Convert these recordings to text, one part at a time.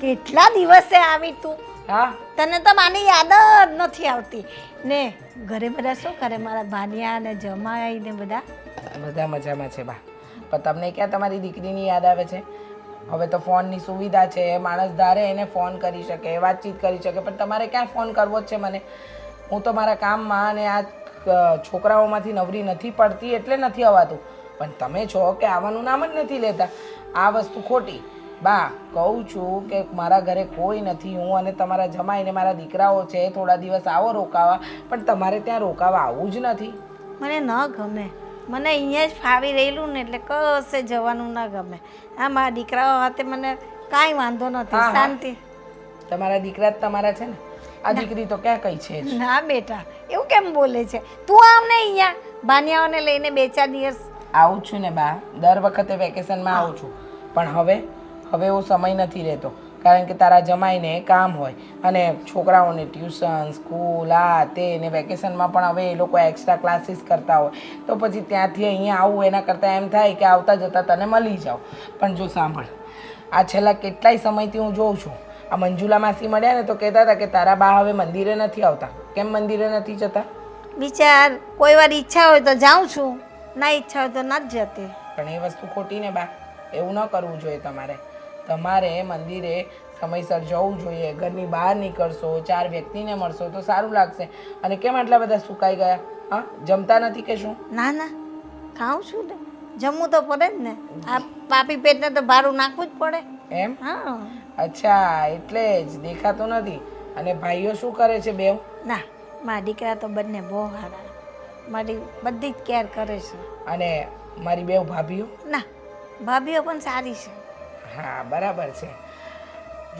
કેટલા દિવસે આવી તું? હા? તને તો માની યાદ જ નથી આવતી. ને ઘરે બધા શું કરે? મારા ભાનિયા ને જમાઈ ને બધા? બધા મજામાં છે બા. પણ તમને ક્યાં તમારી દીકરીની યાદ આવે છે? હવે તો ફોનની સુવિધા છે માણસ ધારે એને ફોન કરી શકે વાતચીત કરી શકે પણ તમારે ક્યાં ફોન કરવો જ છે મને? હું તો મારા કામમાં અને આ છોકરાઓમાંથી નવરી નથી પડતી એટલે નથી અવાતું. પણ તમે છો કે આવવાનું નામ જ નથી લેતા. આ વસ્તુ ખોટી. બા કહું છું કે મારા ઘરે કોઈ નથી હું અને તમારા જમાઈને મારા દીકરાઓ છે થોડા દિવસ આવો રોકાવા પણ તમારે ત્યાં રોકાવા આવવું જ નથી. મને ન ગમે. મને અહીંયા જ ફાવી રહેલું ને એટલે કશે જવાનું ન ગમે. આ મારા દીકરાઓ હાથે મને કાંઈ વાંધો નથી. શાંતિ. તમારા દીકરા જ તમારા છે ને? આ દીકરી તો ક્યાં કઈ છે ના બેટા એવું કેમ બોલે છે? તું આવ ને અહીંયા ભાનિયાઓને લઈને બે ચાર દિવસ. આવું છું ને બા દર વખતે વેકેશનમાં આવું છું. પણ હવે હવે એવો સમય નથી રહેતો કારણ કે તારા જમાઈને કામ હોય અને છોકરાઓને ટ્યુશન સ્કૂલ આ તે ને વેકેશનમાં પણ હવે એ લોકો એક્સ્ટ્રા ક્લાસીસ કરતા હોય. તો પછી ત્યાંથી અહીંયા આવું એના કરતાં એમ થાય કે આવતા જતાં તને મળી જાઓ પણ જો સાંભળ આ છેલ્લા કેટલાય સમયથી હું જોઉં છું. આ મંજુલા માસી મળ્યા ને તો કહેતા હતા કે તારા બા હવે મંદિરે નથી આવતા. કેમ મંદિરે નથી જતા? વિચાર કોઈ વાર ઈચ્છા હોય તો જાઉં છું. ના ઈચ્છા હોય તો ના જ જતી. પણ એ વસ્તુ ખોટી ને બા એવું ન કરવું જોઈએ તમારે. તમારે મંદિરે સમયસર જવું જોઈએ. ઘરની બહાર નીકળશો ચાર વ્યક્તિને મળશો તો સારું લાગશે. અને કેમ આટલા બધા સુકાઈ ગયા? હા? જમતા નથી કે શું? ના ના. ખાઉં છું ને. જમવું તો પડે જ ને. આ પાપી પેટને તો ભારું નાખવું જ પડે. એમ? હા. અચ્છા એટલે જ. દેખાતું નથી. અને ભાઈઓ શું કરે છે બેવ? ના મારા દીકરા તો બંને બહુ સારા. મારી બધી જ કેર કરે છે. અને મારી બેવ ભાભીઓ? ના ભાભીઓ પણ સારી છે. હા, બરાબર છે.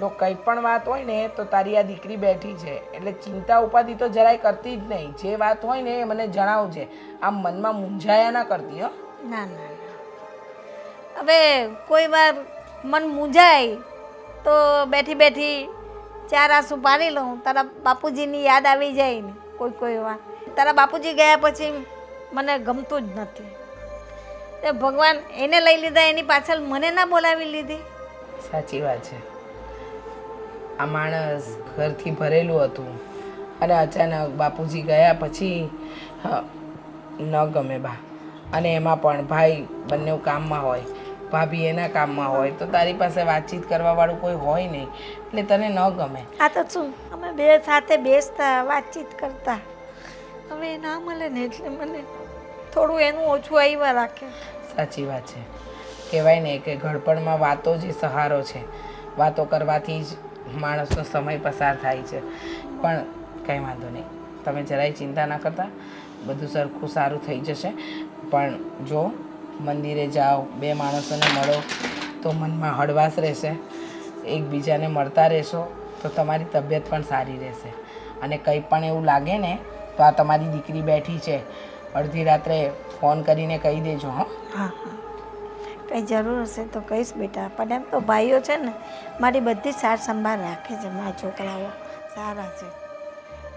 જો કંઈ પણ વાત હોય ને, તો તારી આ દીકરી બેઠી છે. એટલે ચિંતા ઉપાધિ તો જરાય કરતી જ નહીં. જે વાત હોય ને, એ મને જણાવજે. આમ મનમાં મૂંઝાયા ના કરતી, હો. ના ના હવે કોઈ વાર મન મૂંઝાય, તો બેઠી બેઠી ચાર આંસુ પાડી લઉં. તારા બાપુજીની યાદ આવી જાય ને, કોઈ કોઈ વાર. તારા બાપુજી ગયા પછી મને ગમતું જ નથી. તે ભગવાન એને લઈ લીધા એની પાછળ મને ના બોલાવી લીધી. સાચી વાત છે. આ માણસ ઘરથી ભરેલું હતું અને અચાનક બાપુજી ગયા પછી ન ગમે બા. અને એમાં પણ ભાઈ બંને કામમાં હોય ભાભી એના કામમાં હોય તો તારી પાસે વાતચીત કરવાવાળું કોઈ હોય નહીં. એટલે તને ન ગમે. આ તો શું? અમે બે સાથે બેસતા વાતચીત કરતા. હવે ના મળે ને એટલે મને થોડું એનું ઓછું આવ્યા રાખે. સાચી વાત છે. કહેવાય ને કે ઘડપણમાં વાતો જ સહારો છે. વાતો કરવાથી જ માણસનો સમય પસાર થાય છે. પણ કંઈ વાંધો નહીં. તમે જરાય ચિંતા ના કરતા. બધું સરખું સારું થઈ જશે. પણ જો મંદિરે જાઓ, બે માણસોને મળો, તો મનમાં હળવાશ રહેશે. એકબીજાને મળતા રહેશો, તો તમારી તબિયત પણ સારી રહેશે. અને કંઈ પણ એવું લાગે ને, તો આ તમારી દીકરી બેઠી છે. અડધી રાત્રે ફોન કરીને કહી દેજો હા. હા કંઈ જરૂર હશે તો કહીશ બેટા. પણ એમ તો ભાઈઓ છે ને મારી બધી સાર સંભાળ રાખે છે મારા છોકરાઓ. સારા છે.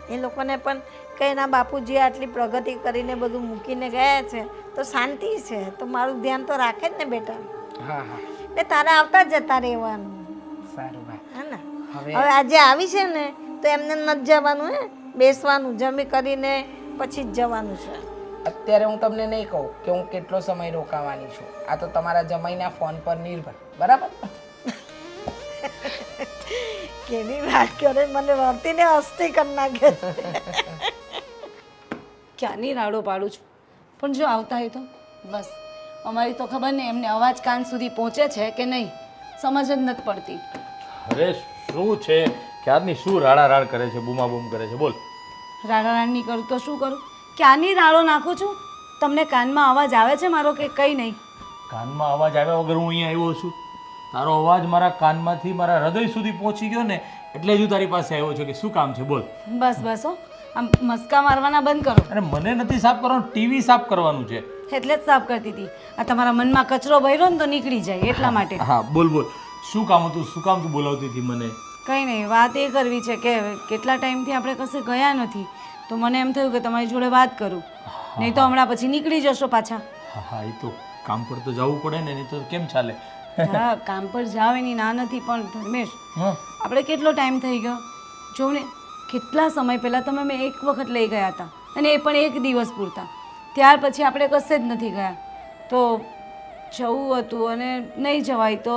એ લોકોને પણ કંઈ ના બાપુજી આટલી પ્રગતિ કરીને બધું મૂકીને ગયા છે તો શાંતિ છે. તો મારું ધ્યાન તો રાખે જ ને બેટા. હા હા. એટલે તારા આવતા જતા રહેવાનું. સારું ભાઈ હે ને? હવે આજે આવી છે ને તો એમને નથી જવાનું હે. બેસવાનું જમી કરીને પછી જ જવાનું છે. અત્યારે હું તમને નહીં કહું કે હું કેટલો સમય રોકાવાની છું. આ તો તમારા જમાઈના ફોન પર નિર્ભર. બરાબર? કેવી વાત કરે મને વર્તીને હસ્તી કરી નાખે. ક્યાંની રાડો પાડું છું? પણ જો આવતા હોય તો? બસ. અમારી તો ખબર નહીં એમને અવાજ કાન સુધી પહોંચે છે કે નહીં? સમજ જ નથી પડતી. અરે શું છે? ક્યારની શું રાડા રાડ કરે છે બૂમા બૂમ કરે છે? બોલ. રાડા નહીં કરું તો શું કરું? ક્યાંની નાળો નાખું છું? તમને કાનમાં અવાજ આવે છે મારો કે કંઈ નહીં? કાનમાં અવાજ આવ્યા વગર હું અહીંયા આવ્યો છું. તારો અવાજ મારા કાનમાંથી મારા હૃદય સુધી પહોંચી ગયો ને એટલે જ હું તારી પાસે આવ્યો છું. કે શું કામ છે? બોલ. બસ બસ હો. આમ મસ્કા મારવાના બંધ કરો. અને મને નથી સાફ કરવાનું ટીવી સાફ કરવાનું છે. એટલે જ સાફ કરતી હતી. આ તમારા મનમાં કચરો ભર્યો ને તો નીકળી જાય એટલા માટે. હા બોલ બોલ. શું કામ હતું? શું કામ તું બોલાવતી હતી મને? કંઈ નહીં વાત એ કરવી છે કે કેટલા ટાઈમથી આપણે કશે ગયા નથી. તો મને એમ થયું કે તમારી જોડે વાત કરું. નહીં તો હમણાં પછી નીકળી જશો પાછા. હા હા એ તો કામ પર તો જવું પડે ને નહીં તો કેમ ચાલે? હા કામ પર જાવ એની ના નથી પણ ધર્મેશ આપણે કેટલો ટાઈમ થઈ ગયો? જો ને કેટલા સમય પહેલાં તમે મેં એક વખત લઈ ગયા હતા અને એ પણ એક દિવસ પૂરતા. ત્યાર પછી આપણે કશે જ નથી ગયા. તો જવું હતું અને નહીં જવાય તો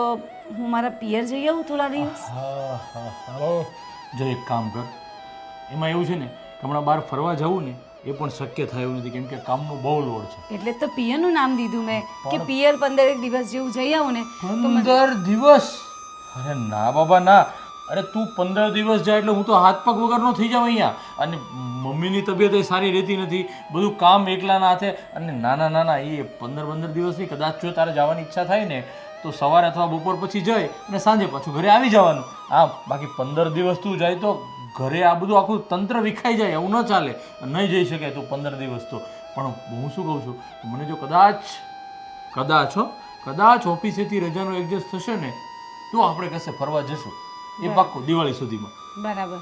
હું મારા પિયર જઈ આવું થોડા દિવસ? હા હા હા. જો એક કામ કર. એમાં એવું છે ને હમણાં બહાર ફરવા જવું ને એ પણ શક્ય થયું નથી કેમ કે કામનો બહુ લોડ છે. એટલે તો પિયરનું નામ દીધું મેં કે પિયર પંદર એક દિવસ જેવું જઈ આવું ને પંદર દિવસ? અરે ના બાબા ના. અરે તું પંદર દિવસ જાય એટલે હું તો હાથ પગ વગરનો થઈ જાઉં અહીંયા. અને મમ્મીની તબિયત એ સારી રહેતી નથી બધું કામ એકલાના હાથે. અને નાના નાના એ પંદર પંદર દિવસની કદાચ જો તારે જવાની ઈચ્છા થાય ને તો સવારે અથવા બપોર પછી જઈ અને સાંજે પાછું ઘરે આવી જવાનું. હા બાકી પંદર દિવસ તું જાય તો ઘરે આ બધું આખું તંત્ર વિખાઈ જાય એવું ન ચાલે. નહીં જઈ શકે તું પંદર દિવસ તો. પણ હું શું કહું છું? મને જો કદાચ કદાચ હો કદાચ ઓફિસેથી રજાનો એડજસ્ટ થશે ને તો આપણે કશે ફરવા જશું. એ પાક્કું દિવાળી સુધીમાં. બરાબર.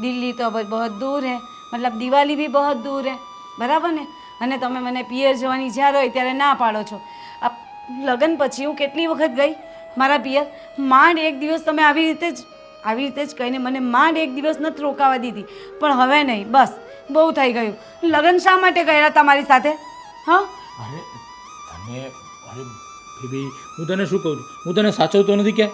દિલ્હી તો બહુ દૂર હે. મતલબ દિવાળી બી બહુ દૂર હે. બરાબર ને? અને તમે મને પિયર જવાની જ્યારે હોય ત્યારે ના પાડો છો. આ લગ્ન પછી હું કેટલી વખત ગઈ? મારા પિયર માંડ એક દિવસ તમે આવી રીતે જ આવી રીતે જ કહીને મને માંડ એક દિવસ નથી રોકાવા દીધી. પણ હવે નહીં, બસ, બહુ થઈ ગયું. લગ્ન શા માટે કર્યા તમારી સાથે? હા? અરે, તને, અરે, બેબી, હું તને શું કહું છું? હું તને સાચવતો નથી ક્યાં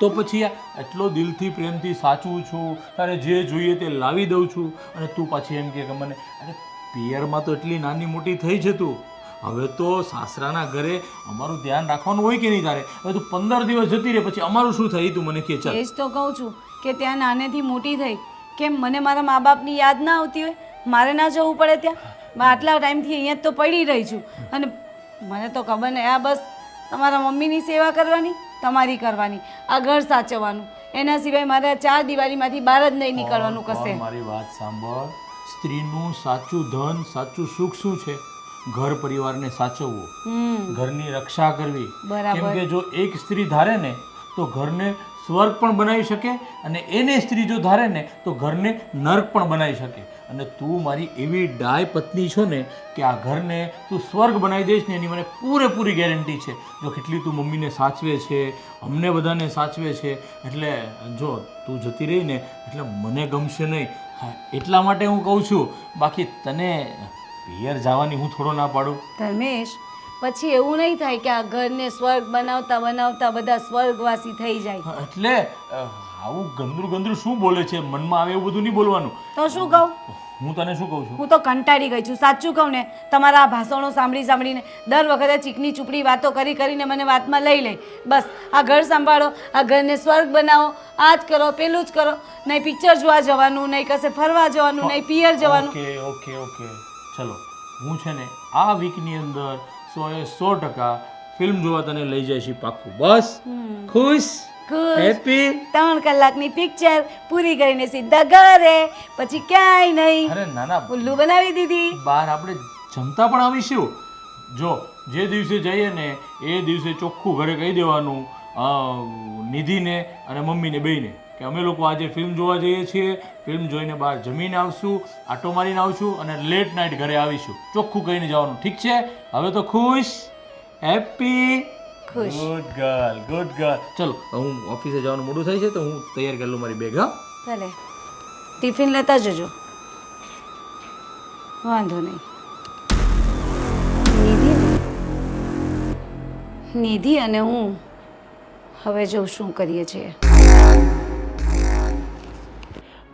તો પછી એટલો દિલથી, પ્રેમથી સાચવું છું, તારે જે જોઈએ તે લાવી દઉં છું. અને તું પાછી એમ કે મને, અરે, પિયરમાં તો એટલી નાની મોટી થઈ છે તું. હવે તો સાસરાના ઘરે અમારું ધ્યાન રાખવાનું હોય કે નહીં તારે? હવે તું પંદર દિવસ જતી રહે પછી અમારું શું થાય? તું મને કહે ચાલ. એ જ તો કહું છું કે ત્યાં નાનેથી મોટી થઈ. કેમ મને મારા મા બાપની યાદ ના આવતી હોય? મારે ના જવું પડે ત્યાં? આટલા ટાઈમથી અહીંયા તો પડી રહી છું. અને મને તો ખબર નહીં આ બસ તમારા મમ્મીની સેવા કરવાની તમારી કરવાની આ ઘર સાચવવાનું. એના સિવાય મારે ચાર દિવાળીમાંથી બહાર જ નહીં નીકળવાનું કશે. મારી વાત સાંભળ. સ્ત્રીનું સાચું ધન સાચું સુખ શું છે? ઘર પરિવારને સાચવવું ઘરની રક્ષા કરવી. કેમ કે જો એક સ્ત્રી ધારે ને તો ઘરને સ્વર્ગ પણ બનાવી શકે અને એને સ્ત્રી જો ધારે ને તો ઘરને નર્ક પણ બનાવી શકે. અને તું મારી એવી ડાય પત્ની છો ને કે આ ઘરને તું સ્વર્ગ બનાવી દઈશ ને એની મને પૂરેપૂરી ગેરંટી છે. જો કેટલી તું મમ્મીને સાચવે છે અમને બધાને સાચવે છે એટલે જો તું જતી રહી ને એટલે મને ગમશે નહીં. એટલા માટે હું કહું છું. બાકી તને પિયર જવાની હું થોડો ના પાડું. ધર્મેશ પછી એવું નહીં થાય કે આ ઘરને સ્વર્ગ બનાવતા બનાવતા બધા સ્વર્ગવાસી થઈ જાય. એટલે આવું ગંદરું ગંદરું શું બોલે છે? મનમાં આવે એવું બધું નહીં બોલવાનું. તો શું કહું? હું તને શું કહું છું? હું તો કંટાળી ગઈ છું. સાચું કહું ને તમારા આ ભાષણો સાંભળી સાંભળીને દર વખતે ચીકની ચૂપડી વાતો કરી કરીને મને વાતમાં લઈ લે. બસ આ ઘર સંભાળો આ ઘરને સ્વર્ગ બનાવો આ જ કરો પેલું જ કરો. નહીં પિક્ચર જોવા જવાનું નહીં કશે ફરવા જવાનું નહીં પિયર જવાનું. Okay okay okay. ચલો હું છે ને આ વીકની અંદર સો એ સો ટકા ફિલ્મ જોવા તને લઈ જાય છે પાક્કું. બસ. ખુશ. હેપી ત્રણ કલાકની પિક્ચર પૂરી કરીને સીધા ઘરે. પછી ક્યાંય નહીં. અરે નાના ના. ઉલ્લુ બનાવી દીધી. બહાર આપણે જમતા પણ આવીશું. જો જે દિવસે જઈએ ને એ દિવસે ચોખ્ખું ઘરે કહી દેવાનું નિધિને અને મમ્મીને બેયને. કે અમે લોકો આજે ફિલ્મ જોવા જઈએ છીએ. ફિલ્મ જોઈને બહાર જમીને આવશું આટો મારીને આવશું અને લેટ નાઇટ ઘરે આવીશું. ચોખ્ખું કહીને જવાનું. ઠીક છે? હવે તો ખુશ? Happy good girl good girl ચલો હું ઓફિસે જવાનું મોડું થાય છે તો હું તૈયાર કરી લઉં મારી બેગ હા? ભલે. ટિફિન લેતા જજો. વાંધો નહીં. નિધિ? નિધિ અને હું હવે જો શું કરીએ છીએ?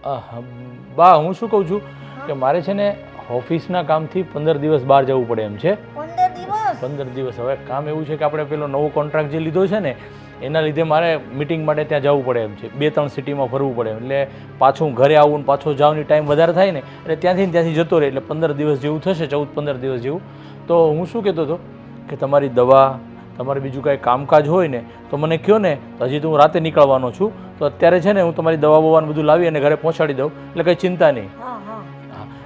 બા હું શું કહું છું કે મારે છે ને ઓફિસના કામથી પંદર દિવસ બહાર જવું પડે એમ છે. પંદર દિવસ? હવે કામ એવું છે કે આપણે પેલો નવો કોન્ટ્રાક્ટ જે લીધો છે ને એના લીધે મારે મિટિંગ માટે ત્યાં જવું પડે એમ છે. બે ત્રણ સિટીમાં ફરવું પડે એટલે પાછું ઘરે આવું ને પાછો જવાની ટાઈમ વધારે થાય ને એટલે ત્યાંથી ત્યાંથી જતો રહે. એટલે પંદર દિવસ જેવું થશે ચૌદ પંદર દિવસ જેવું. તો હું શું કહેતો હતો કે તમારી દવા તમારે બીજું કાંઈ કામકાજ હોય ને તો મને કહો ને તો હજી તો હું રાતે નીકળવાનો છું. તો અત્યારે છે ને હું તમારી દવા બવાનું બધું લાવી અને ઘરે પહોંચાડી દઉં. એટલે કંઈ ચિંતા નહીં.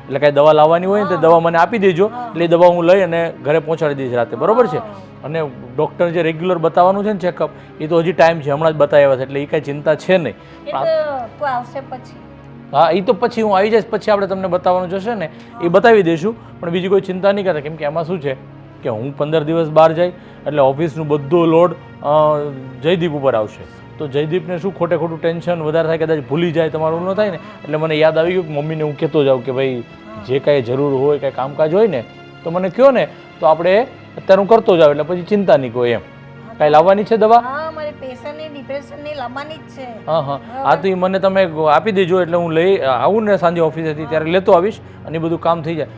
એટલે કાંઈ દવા લાવવાની હોય ને તો દવા મને આપી દેજો. એટલે એ દવા હું લઈ અને ઘરે પહોંચાડી દઈશ રાતે. બરોબર છે? અને ડૉક્ટર જે રેગ્યુલર બતાવવાનું છે ને ચેકઅપ એ તો હજી ટાઈમ છે હમણાં જ બતાવ્યા છે એટલે એ કાંઈ ચિંતા છે નહીં. એ આવશે પછી. હા એ તો પછી હું આવી જઈશ પછી આપણે તમને બતાવવાનું જશે ને. એ બતાવી દઈશું. પણ બીજી કોઈ ચિંતા નહીં કરતા કેમ કે એમાં શું છે? કે હું પંદર દિવસ બહાર જાય એટલે ઓફિસનું બધો લોડ જયદીપ ઉપર આવશે. તો જયદીપને શું ખોટે ખોટું ટેન્શન વધારે થાય કદાચ ભૂલી જાય તમારું ન થાય ને? એટલે મને યાદ આવી ગયું કે મમ્મીને હું કહેતો જાઉં કે ભાઈ જે કાંઈ જરૂર હોય કાંઈ કામકાજ હોય ને તો મને કહો ને તો આપણે અત્યારે હું કરતો જાઉં એટલે પછી ચિંતા નહીં કોઈ એમ. કાંઈ લાવવાની છે દવા? હા હા હા. હા તો એ મને તમે આપી દેજો એટલે હું લઈ આવું ને સાંજે ઓફિસેથી ત્યારે લેતો આવીશ અને એ બધું કામ થઈ જાય.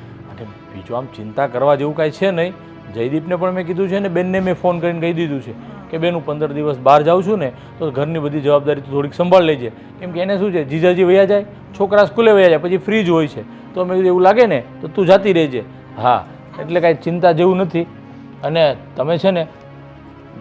બીજું આમ ચિંતા કરવા જેવું કાંઈ છે નહીં. જયદીપને પણ મેં કીધું છે ને, બેનને મેં ફોન કરીને કહી દીધું છે કે, બેન, હું પંદર દિવસ બહાર જાઉં છું ને, તો ઘરની બધી જવાબદારી થોડીક સંભાળ લેજે. કેમ કે એને શું છે, જીજાજી વયા જાય, છોકરા સ્કૂલે વયા જાય, પછી ફ્રી જ હોય છે. તો મેં કીધું, એવું લાગે ને, તો તું જાતી રહેજે. હા, એટલે કાંઈ ચિંતા જેવું નથી. અને તમે છે ને,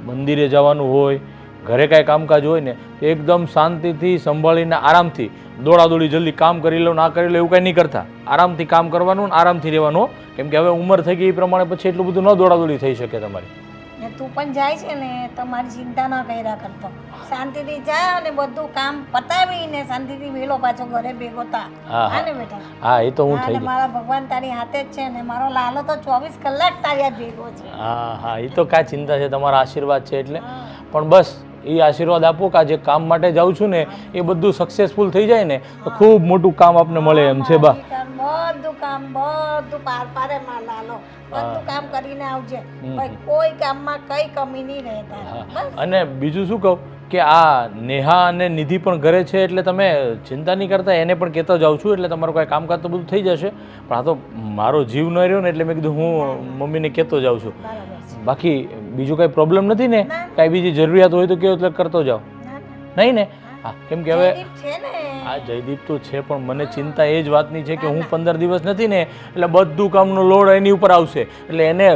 મંદિરે જવાનું હોય ઘરે કાંઈ કામકાજ હોય ને એકદમ શાંતિથી સંભાળીને આરામથી દોડાદોડી જલ્દી કામ કરી લો ના કરી લો એવું કાંઈ નહીં કરતા. આરામથી કામ કરવાનું ને આરામથી રહેવાનું કેમ કે હવે ઉંમર થઈ ગઈ એ પ્રમાણે પછી એટલું બધું ન દોડાદોડી થઈ શકે તમારી. ને તું પણ જાય છે ને તમારી મારી ચિંતા ના કર્યા કરતો શાંતિથી જા અને બધું કામ પતાવીને શાંતિથી વેલો પાછો ઘરે ભેગો થા. હા, ને બેટા? હા એ તો હું થઈ મારા ભગવાન તારી હાથે જ છે ને મારો લાલો તો ચોવીસ કલાક તારી ભેગો છે. હા હા એ તો કાંઈ ચિંતા છે તમારા આશીર્વાદ છે એટલે. પણ બસ એ આશીર્વાદ આપો કે આ જે કામ માટે જાઉં છું ને એ બધું સક્સેસફુલ થઈ જાય ને તો ખૂબ મોટું કામ આપને મળે એમ છે બા. બધું કામ બધું પાર પાડે માં લાલો બધું કામ કરીને આવજે. કોઈ કામમાં કઈ કમી નહીં અને બીજું શું કહું કે આ નેહા અને નિધિ પણ ઘરે છે એટલે તમે ચિંતા નહીં કરતા એને પણ કહેતા જાઉં છું એટલે તમારું કાંઈ કામકાજ તો બધું થઈ જશે. પણ આ તો મારો જીવ ન રહ્યો ને એટલે મેં કીધું હું મમ્મીને કહેતો જાઉં છે. બાકી બીજું કાંઈ પ્રોબ્લેમ નથી ને? કાંઈ બીજી જરૂરિયાત હોય તો કેવો એટલે કરતો જાઓ. નહીં ને? હા કેમ કે હવે આ જયદીપ તો છે પણ મને ચિંતા એ જ વાતની છે કે હું પંદર દિવસ નથી ને એટલે બધું કામનો લોડ એની ઉપર આવશે. એટલે એને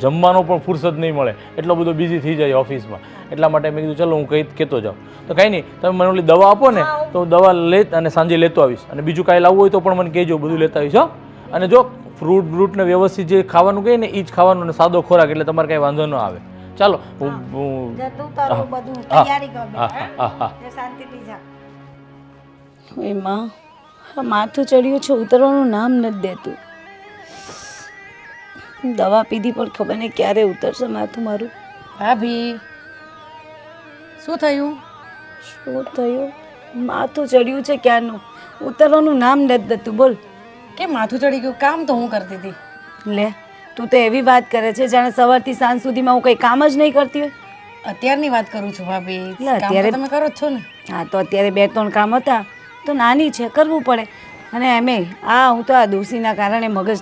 જમવાનો પણ ફુરસદ નહીં મળે. એટલો બધો બિઝી થઈ જાય ઓફિસમાં. એટલા માટે મેં કીધું ચલો હું કંઈ કહેતો જાઉં. તો કાંઈ નહીં તમે મને ઓલી દવા આપો ને તો હું દવા લે અને સાંજે લેતો આવીશ. અને બીજું કાંઈ લાવવું હોય તો પણ મને કહેજો બધું લેતા આવીશ હો. અને જો ફ્રૂટ બ્રૂટ ને વ્યવસ્થિત જે ખાવાનું કહીએ ને એ જ ખાવાનું અને સાદો ખોરાક એટલે તમારે કાંઈ વાંધો ન આવે. ચાલો એમાં માથું ચડ્યું છે ઉતરવાનું નામ નથી દેતું. દવા પીધી પણ ખબર નહીં ક્યારે ઉતરશે માથું મારું. ભાભી શું થયું? શું થયું? માથું ચડ્યું છે ક્યારનું? ઉતરવાનું નામ નથી દેતું બોલ. કેમ માથું ચડી ગયું? કામ તો હું કરતી હતી. લે તું તો એવી વાત કરે છે જાણે સવારથી સાંજ સુધીમાં હું કંઈ કામ જ નહીં કરતી હોય. અત્યારની વાત કરું છું ભાભી. એટલે અત્યારે- તમે કરો જ છો ને. હા તો અત્યારે બે ત્રણ કામ હતા. તો નાની છે કરવું પડે. અને એમે આ હું તો આ દોષીના કારણે મગજ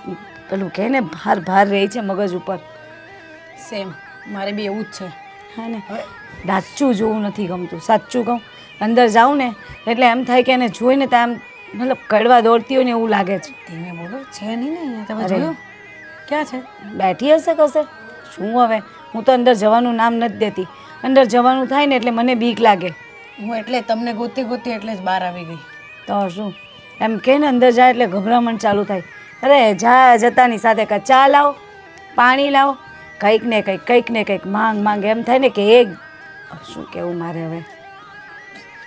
પેલું કહે ને ભાર ભાર રહી છે મગજ ઉપર. સેમ મારે બી એવું જ છે. હા ને. સાચું જોવું નથી ગમતું સાચું કહું. અંદર જાઉં ને એટલે એમ થાય કે એને જોઈને તો આમ મતલબ કડવા દોડતી હોય ને એવું લાગે છે. ધીમે બોલો છે નહીં ને તમે જોયું? ક્યાં છે? બેઠી હશે કશે? શું હવે? હું તો અંદર જવાનું નામ નથી દેતી. અંદર જવાનું થાય ને એટલે મને બીક લાગે. હું એટલે તમને ગોતી ગોતી એટલે જ બહાર આવી ગઈ. તો શું? એમ કે ને અંદર જાય એટલે ગભરામણ ચાલુ થાય. અરે જા જતાની સાથે કાં ચા લાવો પાણી લાવો. કંઈક ને કંઈક કંઈક ને કંઈક માંગ માંગ એમ થાય ને કે એક શું કેવું મારે હવે?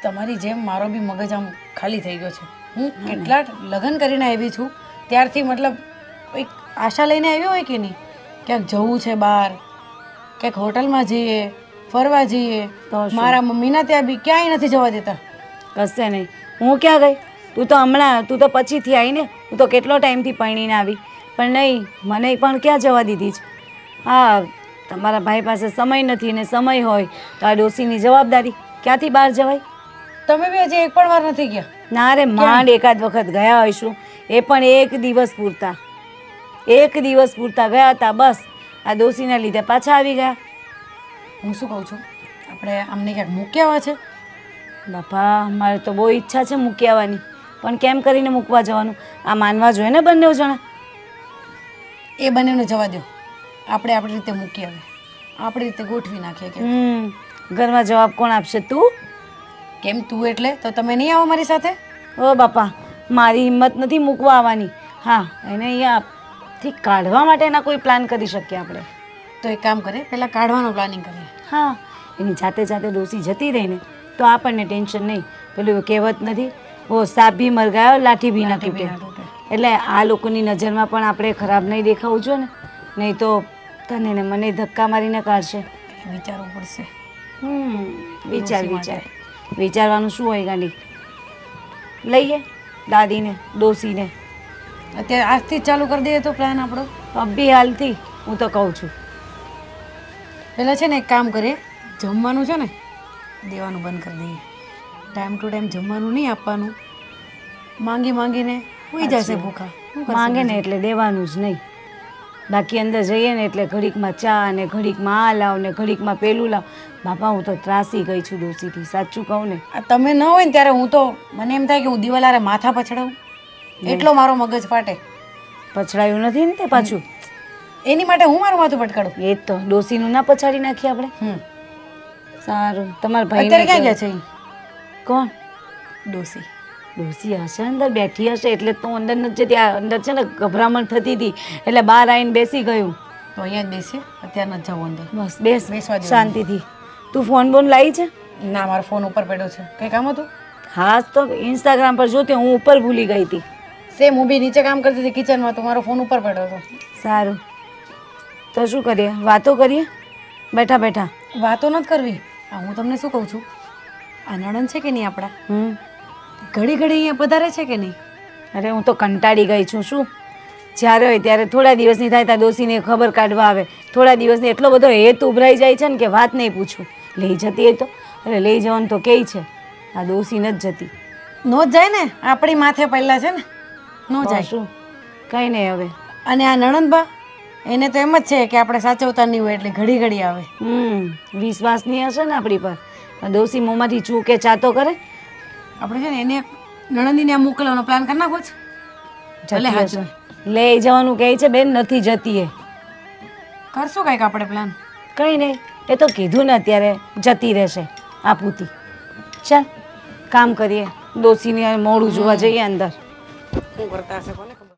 તમારી જેમ મારો બી મગજ આમ ખાલી થઈ ગયો છે. હું કેટલા લગ્ન કરીને આવી છું ત્યારથી મતલબ એક આશા લઈને આવ્યો હોય કે નહીં? ક્યાંક જવું છે બહાર ક્યાંક હોટલમાં જઈએ ફરવા જઈએ તો મારા મમ્મીના ત્યાં બી ક્યાંય નથી જવા દેતા. કશે નહીં. હું ક્યાં ગઈ? તું તો હમણાં તું તો પછીથી આવી ને હું તો કેટલો ટાઈમથી પરણીને આવી. પણ નહીં મને પણ ક્યાં જવા દીધી છે? હા તમારા ભાઈ પાસે સમય નથી ને સમય હોય તો આ ડોસીની જવાબદારી ક્યાંથી બહાર જવાય? તમે બી હજી એક પણ વાર નથી ગયા? ના રે માંડ એકાદ વખત ગયા હોઈશું. એ પણ એક દિવસ પૂરતા. એક દિવસ પૂરતા ગયા હતા બસ. આ દોશીના લીધે પાછા આવી ગયા. હું શું કહું છું? આપણે અમને ક્યાંક મૂકી આવ્યા છે? બાપા મારે તો બહુ ઈચ્છા છે મૂકી આવવાની પણ કેમ કરીને મૂકવા જવાનું? આ માનવા જોઈએ ને બંને જણા. એ બંનેને જવા દો આપણે આપણી રીતે મૂકી આવે આપણી રીતે ગોઠવી નાખીએ કે હમ. ઘરમાં જવાબ કોણ આપશે તું? કેમ તું એટલે? તો તમે નહીં આવો મારી સાથે? ઓ બાપા મારી હિંમત નથી મૂકવા આવવાની. હા એને અહીંયાથી કાઢવા માટેના કોઈ પ્લાન કરી શકીએ આપણે. તો એક કામ કરીએ પહેલાં કાઢવાનો પ્લાનિંગ કરીએ. હા એની જાતે જાતે ડોસી જતી રહીને તો આપણને ટેન્શન નહીં. પેલું કહેવત નથી ઓ સાપ ભી મરગાયો લાઠી બી ના ના તૂટે. એટલે આ લોકોની નજરમાં પણ આપણે ખરાબ નહીં દેખાવું જોઈએ ને નહીં તો તને ને મને ધક્કા મારીને કાઢશે. વિચારવું પડશે. હમ વિચાર વિચાર. વિચારવાનું શું હોય ગાંડી? લઈએ દાદીને ડોસીને. અત્યારે આજથી જ ચાલુ કરી દઈએ તો પ્લાન આપણો. અભી હાલથી હું તો કહું છું. પહેલાં છે ને એક કામ કરીએ જમવાનું છે ને દેવાનું બંધ કરી દઈએ. ટાઈમ ટુ ટાઈમ જમવાનું નહીં આપવાનું. માંગી માંગીને હોઈ જશે ભૂખા. માંગે ને એટલે દેવાનું જ નહીં. બાકી અંદર જઈએ ને એટલે ઘડીકમાં ચા ને ઘડીકમાં આ લાવ ને ઘડીકમાં પેલું લાવ. બાપા હું તો ત્રાસી ગઈ છું ડોસીથી સાચું કહું ને. આ તમે ન હોય ને ત્યારે હું તો મને એમ થાય કે હું દિવાલારે માથા પછડાવું. એટલો મારો મગજ ફાટે. પછડાયું નથી ને તે પાછું? એની માટે હું મારું માથું પટકાડું? એ જ તો ડોસીનું ના પછાડી નાખીએ આપણે. સારું તમારા ભાઈ અત્યારે ક્યાં ગયા છે કોણ? ડોસી. ડોસી હશે અંદર બેઠી હશે એટલે તો અંદર નથી જતી આ અંદર છે ને ગભરામણ થતી હતી એટલે બહાર આવીને બેસી ગયું. તો અહીંયા જ બેસીએ અત્યારે નથી જવું અંદર. બસ બેસ. બેસવા. શાંતિથી. તું ફોન બોન લાવી છે? ના મારો ફોન ઉપર પડ્યો છે. કંઈ કામ હતું? હા તો ઇન્સ્ટાગ્રામ પર જોતી હું ઉપર ભૂલી ગઈ હતી. સેમ હું બી નીચે કામ કરતી હતી કિચનમાં તો મારો ફોન ઉપર પડ્યો હતો. સારું. તો શું કરીએ? વાતો કરીએ? બેઠા બેઠા. વાતો નથી કરવી. હું તમને શું કહું છું? આ નણંદ છે કે નહીં આપણા? હમ. ઘડી ઘડી અહીંયા પધારે છે કે નહીં? અરે હું તો કંટાળી ગઈ છું. શું? જ્યારે હોય ત્યારે થોડા દિવસની થાય ત્યાં દોશીને ખબર કાઢવા આવે. થોડા દિવસની એટલો બધો હેત ઉભરાઈ જાય છે ને કે વાત નહીં પૂછું. લઈ જતી એ તો. અરે લઈ જવાનું તો કે છે. આ ડોસી નથી જતી. નો જ જાય ને? આપણી માથે પહેલાં છે ને? નો જાય. શું? કંઈ નહીં હવે. અને આ નણંદબા એને તો એમ જ છે કે આપણે સાચવતા નહીં હોય એટલે ઘડી ઘડી આવે. હમ વિશ્વાસ નહીં હશે ને આપણી પર. દોશી મોંમાંથી ચૂકે ચાતો કરે. આપણે છે ને એને નણંદીને મોકલવાનો પ્લાન કરી નાખો છે ભલે હાચું. લઈ જવાનું કહે છે બેન નથી જતી એ. કરશું કંઈક આપણે પ્લાન કંઈ નહીં એ તો કીધું ને અત્યારે જતી રહેશે આ પૂતી ચાલ કામ કરીએ. દોશીને મોડું જોવા જઈએ અંદર. શું કરતા હશે કોને ખબર?